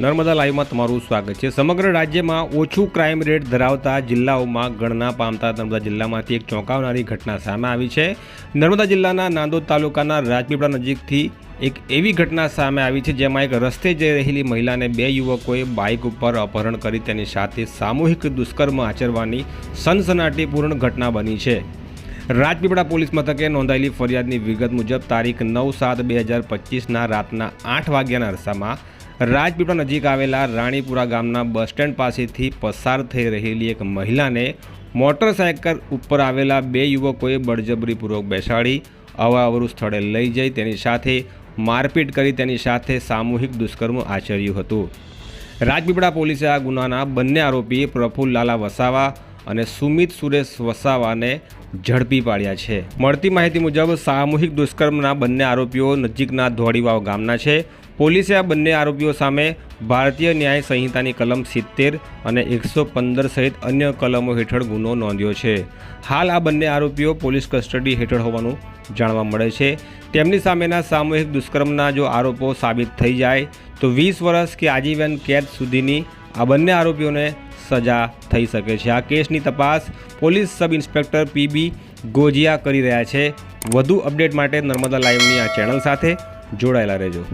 નર્મદા લાઈવમાં તમારું સ્વાગત છે. સમગ્ર રાજ્યમાં ઓછું ક્રાઇમ રેટ ધરાવતા જિલ્લાઓમાં ગણના પામતા નર્મદા જિલ્લામાંથી એક ચોંકાવનારી ઘટના સામે આવી છે. નર્મદા જિલ્લાના નાંદોદ તાલુકાના રાજપીપળા નજીકથી એક એવી ઘટના સામે આવી છે, જેમાં એક રસ્તે જઈ રહેલી મહિલાને બે યુવકોએ બાઇક ઉપર અપહરણ કરી તેની સાથે સામૂહિક દુષ્કર્મ આચરવાની સનસનાટીપૂર્ણ ઘટના બની છે. રાજપીપળા પોલીસ મથકે નોંધાયેલી ફરિયાદની વિગત મુજબ તારીખ નવ સાત બે હજાર પચીસના રાતના આઠ વાગ્યાના અરસામાં રાજપીપળા નજીક આવેલા રાણીપુરા ગામના બસ સ્ટેન્ડ પાસેથી પસાર થઈ રહેલી એક મહિલાને મોટરસાયકલ ઉપર આવેલા બે યુવકોએ બળજબરીપૂર્વક બેસાડી, અવાવરું સ્થળે લઈ જઈ તેની સાથે મારપીટ કરી તેની સાથે સામૂહિક દુષ્કર્મ આચર્યું હતું. રાજપીપળા પોલીસે આ ગુનાના બંને આરોપી પ્રફુલ્લ લાલા વસાવા અને સુમિત સુરેશ વસાવાને ઝડપી પાડ્યા છે. મળતી માહિતી મુજબ, સામૂહિક દુષ્કર્મના બંને આરોપીઓ નજીકના ધોળીવાવ ગામના છે. પોલીસે આ બંને આરોપીઓ સામે ભારતીય ન્યાય સંહિતાની કલમ સિત્તેર અને એકસો પંદર સહિત અન્ય કલમો હેઠળ ગુનો નોંધ્યો છે. હાલ આ બંને આરોપીઓ પોલીસ કસ્ટડી હેઠળ હોવાનું જાણવા મળે છે. તેમની સામેના સામૂહિક દુષ્કર્મના જો આરોપો સાબિત થઈ જાય, તો વીસ વર્ષ કે આજીવન કેદ સુધીની આ બંને આરોપીઓને સજા થઈ શકે છે. આ કેસની તપાસ police sub inspector PB Gojiya કરી રહ્યા છે. વધુ અપડેટ માટે નર્મદા લાઈવની આ ચેનલ સાથે જોડાયેલા રહેજો.